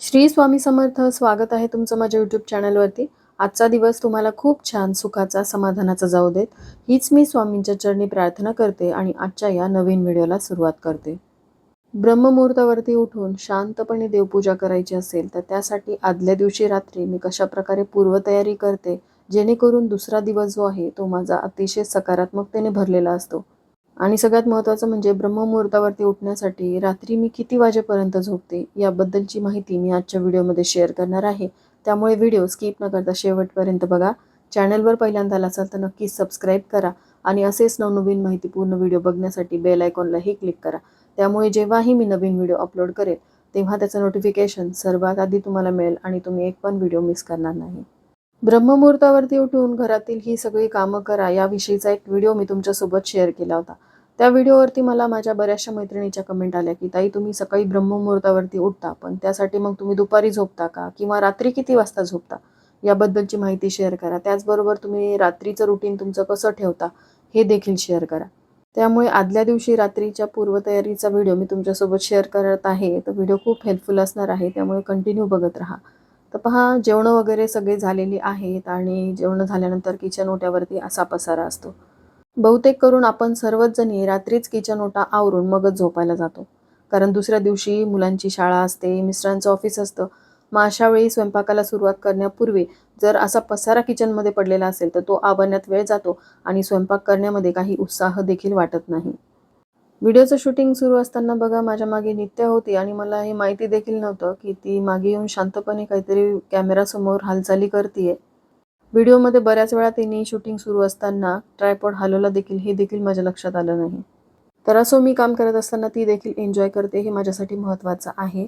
श्री स्वामी समर्थ स्वागत आहे तुमचं माझ्या यूट्यूब चॅनलवरती आजचा दिवस तुम्हाला खूप छान सुखाचा समाधानाचा जाऊ देत. हीच मी स्वामींच्या चरणी प्रार्थना करते आणि आजच्या या नवीन व्हिडिओला सुरुवात करते. ब्रह्ममुहूर्तावरती उठून शांतपणे देवपूजा करायची असेल तर त्यासाठी आदल्या दिवशी रात्री मी कशाप्रकारे पूर्वतयारी करते जेणेकरून दुसरा दिवस जो आहे तो माझा अतिशय सकारात्मकतेने भरलेला असतो. आणि सगळ्यात महत्त्वाचं म्हणजे ब्रह्ममुहूर्तावरती उठण्यासाठी रात्री मी किती वाजेपर्यंत झोपते याबद्दलची माहिती मी आजच्या व्हिडिओमध्ये शेअर करणार आहे. त्यामुळे व्हिडिओ स्किप न करता शेवटपर्यंत बघा. चॅनलवर पहिल्यांदा आला असाल तर नक्कीच सबस्क्राईब करा आणि असेच नवनवीन माहितीपूर्ण व्हिडिओ बघण्यासाठी बेल आयकॉनलाही क्लिक करा. त्यामुळे जेव्हाही मी नवीन व्हिडिओ अपलोड करेल तेव्हा त्याचं नोटिफिकेशन सर्वात आधी तुम्हाला मिळेल आणि तुम्ही एक पण व्हिडिओ मिस करणार नाही. ब्रह्ममुहूर्तावरती उठून घरातील ही सगळी कामं करा याविषयीचा एक व्हिडिओ मी तुमच्यासोबत शेअर केला होता. त्या व्हिडिओवरती मला माझ्या बऱ्याचशा मैत्रिणीच्या कमेंट आल्या की ताई तुम्ही सकाळी ब्रह्ममुहूर्तावरती उठता पण त्यासाठी मग तुम्ही दुपारी झोपता का? किंवा रात्री किती वाजता झोपता? याबद्दलची माहिती शेअर करा. त्याचबरोबर तुम्ही रात्रीचं रुटीन तुमचं कसं ठेवता हे देखील शेअर करा. त्यामुळे आदल्या दिवशी रात्रीच्या पूर्वतयारीचा व्हिडिओ मी तुमच्यासोबत शेअर करत आहे. तर व्हिडिओ खूप हेल्पफुल असणार आहे त्यामुळे कंटिन्यू बघत राहा. तर पहा जेवणं वगैरे सगळे झालेली आहेत आणि जेवणं झाल्यानंतर किचन ओट्यावरती असा पसारा असतो. बहुतेक करून आपण सर्वच जणी रात्रीच किचन ओटा आवरून मगच झोपायला जातो. कारण दुसऱ्या दिवशी मुलांची शाळा असते मिस्टरांचं ऑफिस असतं. मग अशा वेळी स्वयंपाकाला सुरुवात करण्यापूर्वी जर असा पसारा किचनमध्ये पडलेला असेल तर तो आवरण्यात वेळ जातो आणि स्वयंपाक करण्यामध्ये काही उत्साह देखील वाटत नाही. व्हिडिओचं शूटिंग सुरू असताना बघा माझ्या मागे नित्या होती आणि मला हे माहिती देखील नव्हतं की ती मागे येऊन शांतपणे काहीतरी कॅमेरासमोर हालचाली करते व्हिडिओमध्ये बऱ्याच वेळा तिने शूटिंग सुरू असताना ट्रायपॉड हलवला देखील हे देखील माझ्या लक्षात आलं नाही. तर असो मी काम करत असताना ती देखील एन्जॉय करते हे माझ्यासाठी महत्त्वाचं आहे.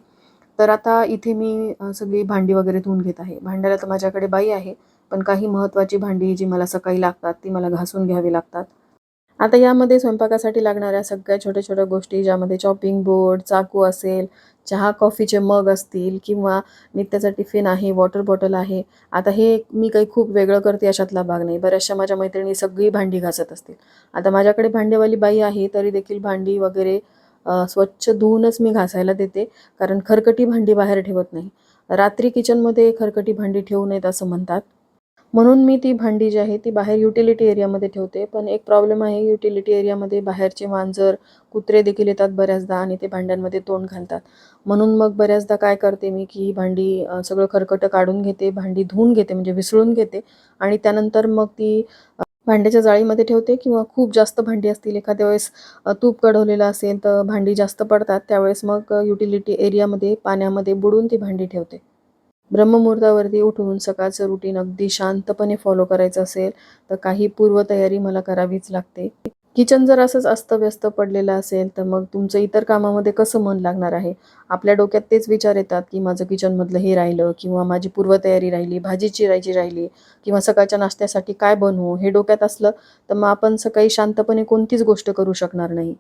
तर आता इथे मी सगळी भांडी वगैरे धुवून घेत आहे. भांड्याला तर माझ्याकडे बाई आहे पण काही महत्त्वाची भांडी जी मला सकाळी लागतात ती मला घासून घ्यावी लागतात. आता यामध्ये स्वयंपाकासाठी लागणाऱ्या सगळ्या छोट्या छोट्या गोष्टी ज्यामध्ये चॉपिंग बोर्ड चाकू असेल चहा कॉफीचे मग असतील किंवा नित्याचा टिफिन आहे वॉटर बॉटल आहे. आता हे मी काही खूप वेगळं करते अशातला भाग नाही. बऱ्याचशा माझ्या मैत्रिणी सगळी भांडी घासत असतील. आता माझ्याकडे भांडेवाली बाई आहे तरी देखील भांडी वगैरे स्वच्छ धुवूनच मी घासायला देते कारण खरकटी भांडी बाहेर ठेवत नाही. रात्री किचनमध्ये खरकटी भांडी ठेवू नयेत असं म्हणतात. म्हणून मी ती भांडी जी आहे ती बाहेर युटिलिटी एरियामध्ये ठेवते. पण एक प्रॉब्लेम आहे युटिलिटी एरियामध्ये बाहेरचे मांजर कुत्रे देखील येतात बऱ्याचदा आणि ते भांड्यांमध्ये तोंड घालतात. म्हणून मग बऱ्याचदा काय करते मी की ही भांडी सगळं खरकटं काढून घेते भांडी धुवून घेते म्हणजे विसळून घेते आणि त्यानंतर मग ती भांड्याच्या जाळीमध्ये ठेवते किंवा खूप जास्त भांडी असतील एखाद्या वेळेस तूप कढवलेलं असेल तर भांडी जास्त पडतात त्यावेळेस मग युटिलिटी एरियामध्ये पाण्यामध्ये बुडून ती भांडी ठेवते. ब्रह्ममुहूर्तावरती उठून सकाळचं रुटीन अगदी शांतपणे फॉलो करायचं असेल तर काही पूर्वतयारी मला करावीच लागते. किचन जर असंच अस्तव्यस्त पडलेलं असेल तर मग तुमचं इतर कामामध्ये कसं मन लागणार आहे? आपल्या डोक्यात तेच विचार येतात की माझं किचनमधलं हे राहिलं किंवा माझी पूर्वतयारी राहिली भाजी चिरायची राहिली किंवा सकाळच्या नाश्त्यासाठी काय बनवू हे डोक्यात असलं तर मग आपण सकाळी शांतपणे कोणतीच गोष्ट करू शकणार नाही.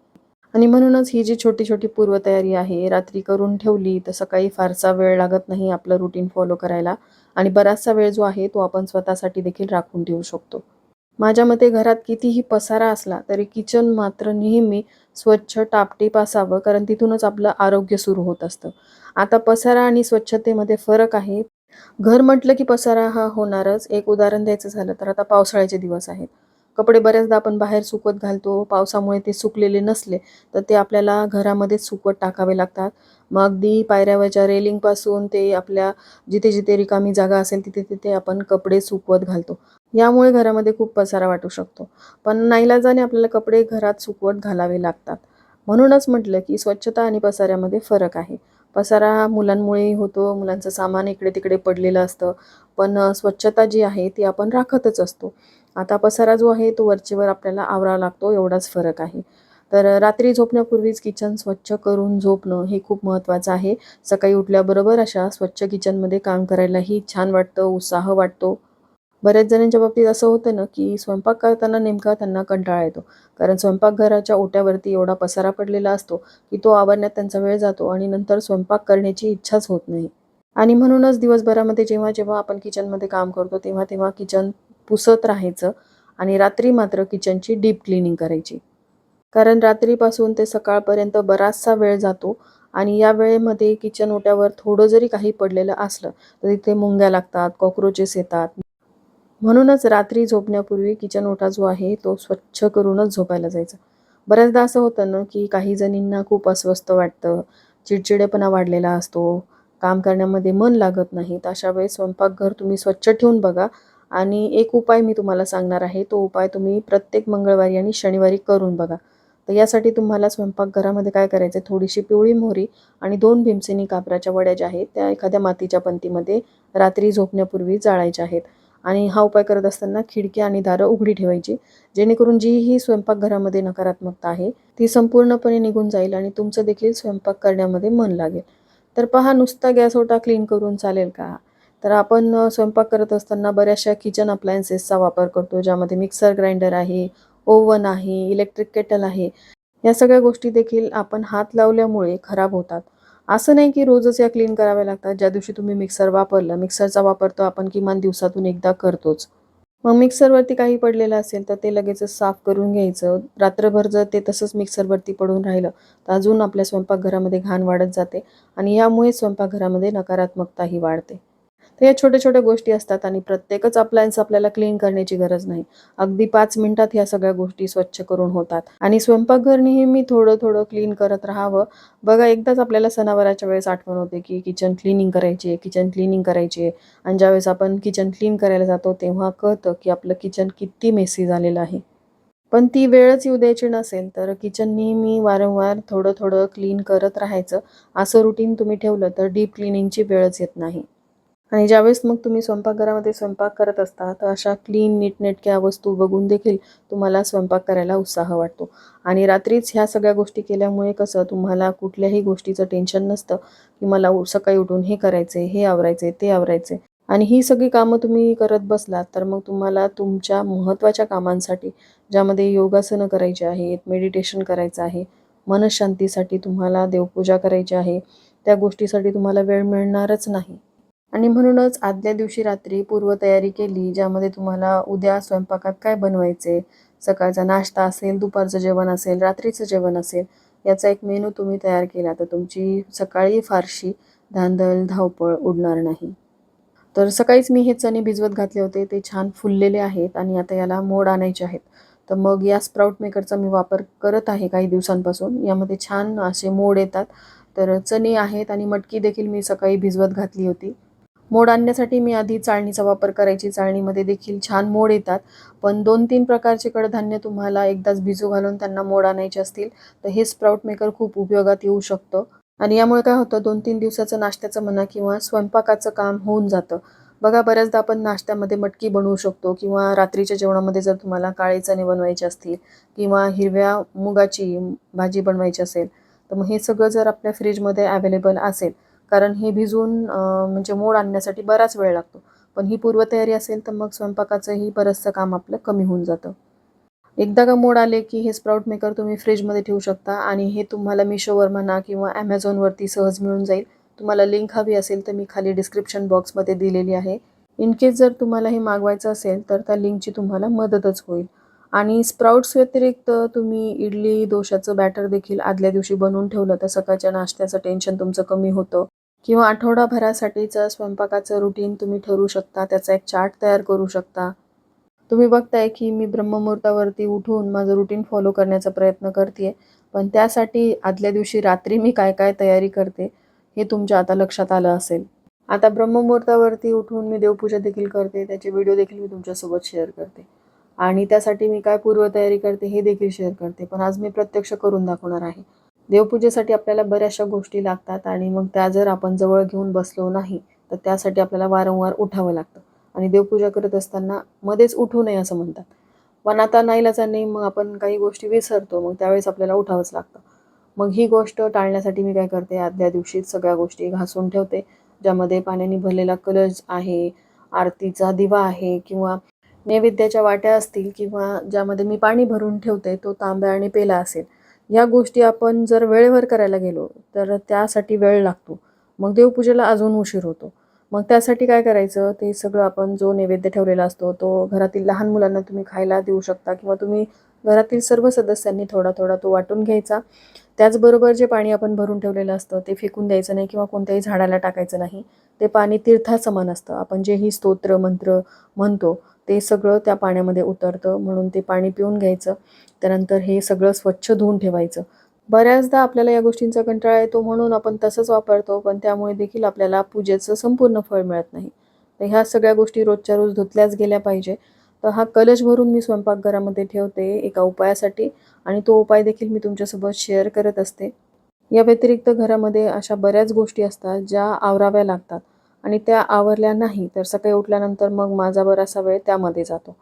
आणि म्हणूनच ही जी छोटी छोटी पूर्वतयारी आहे रात्री करून ठेवली तर सकाळी फारसा वेळ लागत नाही आपलं रुटीन फॉलो करायला. आणि बराचसा वेळ जो आहे तो आपण स्वतःसाठी देखील राखून ठेवू शकतो. माझ्या मते घरात कितीही पसारा असला तरी किचन मात्र नेहमी स्वच्छ टापटीप असावं कारण तिथूनच आपलं आरोग्य सुरू होत असतं. आता पसारा आणि स्वच्छतेमध्ये फरक आहे. घर म्हटलं की पसारा हा होणारच. एक उदाहरण द्यायचं झालं तर आता पावसाळ्याचे दिवस आहेत. कपडे बऱ्याचदा आपण बाहेर सुकवत घालतो पावसामुळे ते सुकलेले नसले तर ते आपल्याला घरामध्येच सुकवत टाकावे लागतात. मग अगदी पायऱ्यावरच्या रेलिंगपासून ते आपल्या जिथे जिथे रिकामी जागा असेल तिथे तिथे आपण कपडे सुकवत घालतो. यामुळे घरामध्ये खूप पसारा वाटू शकतो. पण नाईलाजाने आपल्याला कपडे घरात सुकवत घालावे लागतात. म्हणूनच म्हटलं की स्वच्छता आणि पसाऱ्यामध्ये फरक आहे. पसारा मुलांमुळेही होतो मुलांचं सामान इकडे तिकडे पडलेलं असतं. पण स्वच्छता जी आहे ती आपण राखतच असतो. आता पसारा जो आहे तो वरचेवर आपल्याला आवरावा लागतो एवढाच फरक आहे. तर रात्री झोपण्यापूर्वीच किचन स्वच्छ करून झोपणं हे खूप महत्त्वाचं आहे. सकाळी उठल्याबरोबर अशा स्वच्छ किचनमध्ये काम करायलाही छान वाटतं उत्साह वाटतो. बऱ्याच जणांच्या बाबतीत असं होतं ना की स्वयंपाक करताना नेमका त्यांना कंटाळा येतो. कारण स्वयंपाकघराच्या ओट्यावरती एवढा पसारा पडलेला असतो की तो आवरण्यात त्यांचा वेळ जातो आणि नंतर स्वयंपाक करण्याची इच्छाच होत नाही. आणि म्हणूनच दिवसभरामध्ये जेव्हा जेव्हा आपण किचनमध्ये काम करतो तेव्हा तेव्हा किचन पुसत राहायचं आणि रात्री मात्र किचनची डीप क्लिनिंग करायची. कारण रात्रीपासून ते सकाळपर्यंत बराचसा वेळ जातो आणि या वेळेमध्ये किचन ओट्यावर थोडं जरी काही पडलेलं असलं तर तिथे मुंग्या लागतात कॉक्रोचेस येतात. म्हणूनच रात्री झोपण्यापूर्वी किचन ओटा जो आहे तो स्वच्छ करूनच झोपायला जायचा. बऱ्याचदा असं होतं ना की काही जणींना खूप अस्वस्थ वाटतं चिडचिडेपणा वाढलेला असतो काम करण्यामध्ये मन लागत नाही तर अशा वेळेस स्वयंपाकघर तुम्ही स्वच्छ ठेवून बघा आणि एक उपाय मी तुम्हाला सांगणार आहे तो उपाय तुम्ही प्रत्येक मंगळवारी आणि शनिवारी करून बघा. तर यासाठी तुम्हाला स्वयंपाकघरामध्ये काय करायचं आहे थोडीशी पिवळी मोहरी आणि दोन भीमसेनी कापराच्या वड्या ज्या आहेत त्या एखाद्या मातीच्या पंतीमध्ये रात्री झोपण्यापूर्वी जाळायच्या आहेत. आणि हा उपाय करत असताना खिडकी आणि दारं उघडी ठेवायची जेणेकरून जी ही स्वयंपाकघरामध्ये नकारात्मकता आहे ती संपूर्णपणे निघून जाईल आणि तुमचं देखील स्वयंपाक करण्यामध्ये मन लागेल. तर पहा नुसता गॅस ओटा क्लीन करून चालेल का? तर आपण स्वयंपाक करत असताना बऱ्याचशा किचन अप्लायन्सेसचा वापर करतो ज्यामध्ये मिक्सर ग्राइंडर आहे ओव्हन आहे इलेक्ट्रिक केटल आहे. या सगळ्या गोष्टी देखील आपण हात लावल्यामुळे खराब होतात. असं नाही की रोजच या क्लीन कराव्या लागतात. ज्या दिवशी तुम्ही मिक्सर वापरला मिक्सरचा वापर तर आपण किमान दिवसातून एकदा करतोच. मग मिक्सरवरती काही पडलेलं असेल तर ते लगेचच साफ करून घ्यायचं. रात्रभर जर ते तसंच मिक्सरवरती पडून राहिलं तर अजून आपल्या स्वयंपाकघरामध्ये घाण वाढत जाते आणि यामुळे स्वयंपाकघरामध्ये नकारात्मकताही वाढते. तर या छोट्या छोट्या गोष्टी असतात आणि प्रत्येकच अप्लायन्स आपल्याला क्लीन करण्याची गरज नाही. अगदी पाच मिनिटात ह्या सगळ्या गोष्टी स्वच्छ करून होतात. आणि स्वयंपाकघर नेहमी थोडं थोडं क्लीन करत राहावं. बघा एकदाच आपल्याला सणावाराच्या वेळेस आठवण होते की किचन क्लिनिंग करायची आहे किचन क्लिनिंग करायची. आहे आणि ज्यावेळेस आपण किचन क्लीन करायला जातो तेव्हा कळतं की आपलं किचन किती मेसी झालेलं आहे. पण ती वेळच येऊ द्यायची नसेल तर किचन नेहमी वारंवार थोडं थोडं क्लीन करत राहायचं. असं रुटीन तुम्ही ठेवलं तर डीप क्लिनिंगची वेळच येत नाही. आणि ज्यावेळेस मग तुम्ही स्वयंपाकघरामध्ये स्वयंपाक करत असता तर अशा क्लीन नीटनेटक्या वस्तू बघून देखील तुम्हाला स्वयंपाक करायला उत्साह वाटतो. आणि रात्रीच ह्या सगळ्या गोष्टी केल्यामुळे कसं तुम्हाला कुठल्याही गोष्टीचं टेन्शन नसतं की मला उ- सकाळी उठून हे करायचे हे आवरायचे ते आवरायचे आणि ही सगळी कामं तुम्ही करत बसलात तर मग तुम्हाला तुमच्या महत्त्वाच्या कामांसाठी ज्यामध्ये योगासनं करायची आहेत मेडिटेशन करायचं आहे मनशांतीसाठी तुम्हाला देवपूजा करायची आहे त्या गोष्टीसाठी तुम्हाला वेळ मिळणारच नाही. आणि म्हणूनच आदल्या दिवशी रात्री पूर्वतयारी केली ज्यामध्ये तुम्हाला उद्या स्वयंपाकात काय बनवायचे? सकाळचा नाश्ता असेल दुपारचं जेवण असेल रात्रीचं जेवण असेल याचा एक मेनू तुम्ही तयार केला. तर तुमची सकाळी फारशी धांदल धावपळ उडणार नाही. तर सकाळीच मी हे चणे भिजवत घातले होते. ते छान फुललेले आहेत आणि आता याला मोड आणायचे आहेत. तर मग या स्प्राउट मेकरचा मी वापर करत आहे काही दिवसांपासून. यामध्ये छान असे मोड येतात. तर चणे आहेत आणि मटकी देखील मी सकाळी भिजवत घातली होती. मोड आणण्यासाठी मी आधी चाळणीचा वापर करायची. चाळणीमध्ये देखील छान मोड येतात. पण दोन तीन प्रकारचे कडधान्य तुम्हाला एकदाच भिजू घालून त्यांना मोड आणायचे असतील तर हे स्प्राउट मेकर खूप उपयोगात येऊ शकतं. आणि यामुळे काय होतं दोन तीन दिवसाचं नाश्त्याचं म्हणा किंवा स्वयंपाकाचं काम होऊन जातं. बघा बऱ्याचदा आपण नाश्त्यामध्ये मटकी बनवू शकतो किंवा रात्रीच्या जेवणामध्ये जर तुम्हाला काळे चणे बनवायचे असतील किंवा हिरव्या मुगाची भाजी बनवायची असेल तर मग हे सगळं जर आपल्या फ्रीजमध्ये अवेलेबल असेल कारण हे भिजवून म्हणजे मोड आणण्यासाठी बराच वेळ लागतो. पण ही पूर्वतयारी असेल तर मग स्वयंपाकाचंही बरंचसं काम आपलं कमी होऊन जातं. एकदा का मोड आले की हे स्प्राउट मेकर तुम्ही फ्रीजमध्ये ठेवू शकता आणि हे तुम्हाला मिशोवर म्हणा किंवा ॲमेझॉनवरती सहज मिळून जाईल. तुम्हाला लिंक हवी असेल तर मी खाली डिस्क्रिप्शन बॉक्समध्ये दिलेली आहे. इन केस जर तुम्हाला हे मागवायचं असेल तर त्या लिंकची तुम्हाला मदतच होईल. आणि स्प्राउट्स व्यतिरिक्त तुम्ही इडली डोशाचं बॅटर देखील आदल्या दिवशी बनवून ठेवलं तर सकाळच्या नाश्त्याचं टेन्शन तुमचं कमी होतं. किंवा आठवडाभरासाठीचं स्वयंपाकाचं रुटीन तुम्ही ठरवू शकता त्याचा एक चार्ट तयार करू शकता. तुम्ही बघताय की मी ब्रह्ममुहूर्तावरती उठून माझं रुटीन फॉलो करण्याचा प्रयत्न करते पण त्यासाठी आदल्या दिवशी रात्री मी काय काय तयारी करते हे तुमच्या आता लक्षात आलं असेल. आता ब्रह्ममुहूर्तावरती उठून मी देवपूजा देखील करते त्याचे व्हिडिओ देखील मी तुमच्यासोबत शेअर करते. आणि त्यासाठी मी काय पूर्वतयारी करते हे देखील शेअर करते पण आज मी प्रत्यक्ष करून दाखवणार आहे. देवपूजेसाठी आपल्याला बऱ्याचशा गोष्टी लागतात आणि मग त्या जर आपण जवळ घेऊन बसलो नाही तर त्यासाठी आपल्याला वारंवार उठावं लागतं. आणि देवपूजा करत असताना मध्येच उठू नये असं म्हणतात. पण आता नाही मग आपण काही गोष्टी विसरतो मग त्यावेळेस आपल्याला उठावंच लागतं. मग ही गोष्ट टाळण्यासाठी मी काय करते आदल्या दिवशीच सगळ्या गोष्टी घासून ठेवते ज्यामध्ये पाण्याने भरलेला कलश आहे आरतीचा दिवा आहे किंवा नैवेद्याच्या वाट्या असतील किंवा ज्यामध्ये मी पाणी भरून ठेवते तो तांब्या आणि पेला असेल या गोष्टी आपण जर वेळेवर करायला गेलो तर त्यासाठी वेळ लागतो. मग देवपूजेला अजून उशीर होतो. मग त्यासाठी काय करायचं? ते सगळं आपण जो नैवेद्य ठेवलेला असतो तो घरातील लहान मुलांना तुम्ही खायला देऊ शकता किंवा तुम्ही घरातील सर्व सदस्यांनी थोडा थोडा तो वाटून घ्यायचा. त्याचबरोबर जे पाणी आपण भरून ठेवलेलं असतं ते फेकून द्यायचं नाही किंवा कोणत्याही झाडाला टाकायचं नाही. ते पाणी तीर्थासमान असतं. आपण जे ही स्तोत्र मंत्र म्हणतो ते सगळं त्या पाण्यामध्ये उतरतं म्हणून ते पाणी पिऊन घ्यायचं. त्यानंतर हे सगळं स्वच्छ धुवून ठेवायचं. बऱ्याचदा आपल्याला या गोष्टींचा कंटाळा येतो म्हणून आपण तसंच वापरतो पण त्यामुळे देखील आपल्याला पूजेचं संपूर्ण फळ मिळत नाही. तर ह्या सगळ्या गोष्टी रोजच्या रोज धुतल्याच गेल्या पाहिजे. तर हा कलश भरून मी स्वयंपाकघरामध्ये ठेवते एका उपायासाठी आणि तो उपाय देखील मी तुमच्यासोबत शेअर करत असते. या व्यतिरिक्त घरामध्ये अशा बऱ्याच गोष्टी असतात ज्या आवराव्या लागतात. आणि त्या आवरल्या नाही तर सकाळी उठल्यानंतर मग माझा बरासा वेळ त्यामध्ये जातो.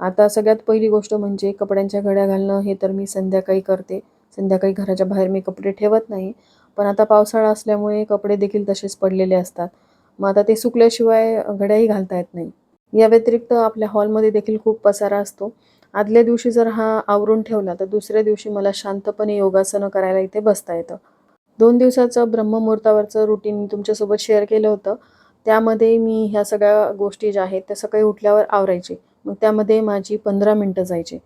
आता सगळ्यात पहिली गोष्ट म्हणजे कपड्यांच्या घड्या घालणं हे तर मी संध्याकाळी करते. संध्याकाळी घराच्या बाहेर मी कपडे ठेवत नाही पण आता पावसाळा असल्यामुळे कपडे देखील तसेच पडलेले असतात. मग आता ते सुकल्याशिवाय घड्याही घालता येत नाही. या व्यतिरिक्त आपल्या हॉलमध्ये देखील खूप पसारा असतो. आदल्या दिवशी जर हा आवरून ठेवला तर दुसऱ्या दिवशी मला शांतपणे योगासनं करायला इथे बसता येतं. दोन दिवसाचं ब्रह्ममुहूर्तावरचं रुटीन तुमच्यासोबत शेअर केलं होतं. त्यामध्ये मी ह्या सगळ्या गोष्टी ज्या आहेत त्या सकाळी उठल्यावर आवरायचे. मग त्यामध्ये माझी पंधरा मिनटं जायची.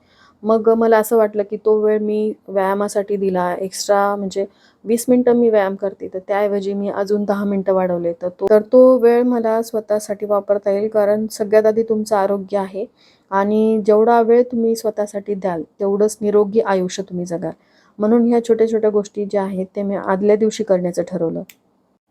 मग मला असं वाटलं की तो वेळ मी व्यायामासाठी दिला. एक्स्ट्रा म्हणजे वीस मिनटं मी व्यायाम करते. तर त्याऐवजी मी अजून दहा मिनटं वाढवले. तर तो तर तो वेळ मला स्वतःसाठी वापरता येईल. कारण सगळ्यात आधी तुमचं आरोग्य आहे. आणि जेवढा वेळ तुम्ही स्वतःसाठी द्याल तेवढंच निरोगी आयुष्य तुम्ही जगाल. म्हणून ह्या छोट्या छोट्या गोष्टी ज्या आहेत ते मी आदल्या दिवशी करण्याचं ठरवलं.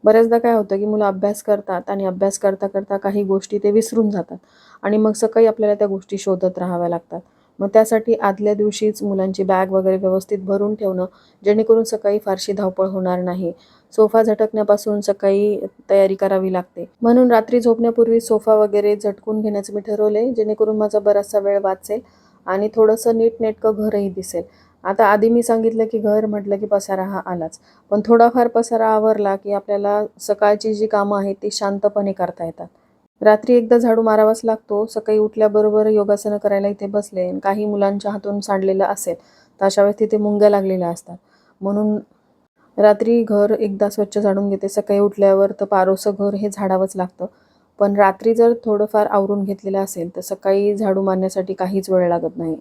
बऱ्याचदा काय होतं की मुलं अभ्यास करतात आणि अभ्यास करता करता काही गोष्टी ते विसरून जातात. आणि मग सकाळी आपल्याला त्या गोष्टी शोधत राहाव्या लागतात. मग त्यासाठी आदल्या दिवशीच मुलांची बॅग वगैरे व्यवस्थित भरून ठेवणं जेणेकरून सकाळी फारशी धावपळ होणार नाही. सोफा झटकण्यापासून सकाळी तयारी करावी लागते. म्हणून रात्री झोपण्यापूर्वी सोफा वगैरे झटकून घेण्याचं मी ठरवले जेणेकरून माझा बराचसा वेळ वाचेल आणि थोडंसं नीटनेटकं घरही दिसेल. आता आधी मी सांगितलं की घर म्हटलं की पसारा हा आलाच. पण थोडाफार पसारा आवरला की आपल्याला सकाळची जी कामं आहेत ती शांतपणे करता येतात. रात्री एकदा झाडू मारावाच लागतो. सकाळी उठल्याबरोबर योगासनं करायला इथे बसले काही मुलांच्या हातून सांडलेलं असेल तर अशा वेळेस तिथे मुंग्या लागलेल्या असतात. म्हणून रात्री घर एकदा स्वच्छ झाडून घेते. सकाळी उठल्यावर तर पारोसं घर हे झाडावंच लागतं. पण रात्री जर थोडंफार आवरून घेतलेलं असेल तर सकाळी झाडू मारण्यासाठी काहीच वेळ लागत नाही.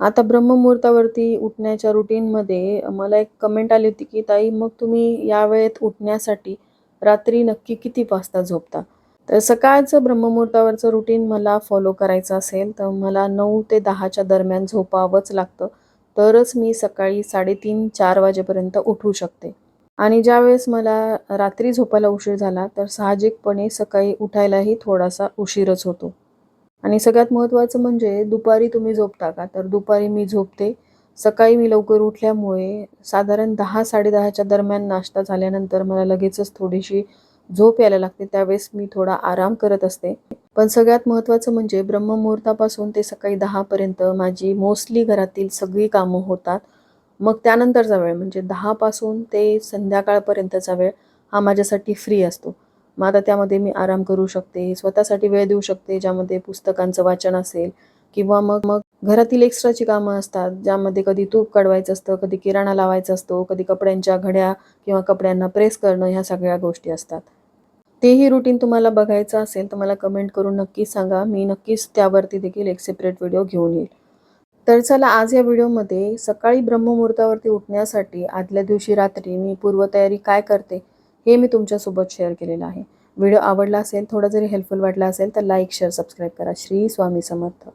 आता ब्रह्ममुहूर्तावरती उठण्याच्या रुटीनमध्ये मला एक कमेंट आली होती की ताई मग तुम्ही या वेळेत उठण्यासाठी रात्री नक्की किती वाजता झोपता? तर सकाळचं ब्रह्ममुहूर्तावरचं रुटीन मला फॉलो करायचं असेल तर मला नऊ ते दहाच्या दरम्यान झोपावंच लागतं. तरच मी सकाळी साडेतीन चार वाजेपर्यंत उठू शकते. आणि ज्यावेळेस मला रात्री झोपायला उशीर झाला तर साहजिकपणे सकाळी उठायलाही थोडासा उशीरच होतो. आणि सगळ्यात महत्त्वाचं म्हणजे दुपारी तुम्ही झोपता का? तर दुपारी मी झोपते. सकाळी मी लवकर उठल्यामुळे साधारण दहा साडेदहाच्या दरम्यान नाश्ता झाल्यानंतर मला लगेचच थोडीशी झोप यायला लागते. त्यावेळेस मी थोडा आराम करत असते. पण सगळ्यात महत्त्वाचं म्हणजे ब्रह्ममुहूर्तापासून ते सकाळी दहापर्यंत माझी मोस्टली घरातील सगळी कामं होतात. मग त्यानंतरचा वेळ म्हणजे दहापासून ते संध्याकाळपर्यंतचा वेळ हा माझ्यासाठी फ्री असतो. मग आता त्यामध्ये मी आराम करू शकते स्वतःसाठी वेळ देऊ शकते ज्यामध्ये पुस्तकांचं वाचन असेल. किंवा मग मग घरातील एक्स्ट्राची कामं असतात ज्यामध्ये कधी तूप काढवायचं असतं कधी किराणा लावायचा असतो कधी कपड्यांच्या घड्या किंवा कपड्यांना प्रेस करणं ह्या सगळ्या गोष्टी असतात. तेही रुटीन तुम्हाला बघायचं असेल तर मला कमेंट करून नक्कीच सांगा. मी नक्कीच त्यावरती देखील एक सेपरेट व्हिडिओ घेऊन येईल. तर चला आज या व्हिडिओमध्ये सकाळी ब्रह्ममुहूर्तावरती उठण्यासाठी आदल्या दिवशी रात्री मी पूर्वतयारी काय करते हे मी तुमच्यासोबत शेअर केलेलं आहे. व्हिडिओ आवडला असेल थोडा जरी हेल्पफुल वाटला असेल तर लाईक शेअर सबस्क्राईब करा. श्री स्वामी समर्थ.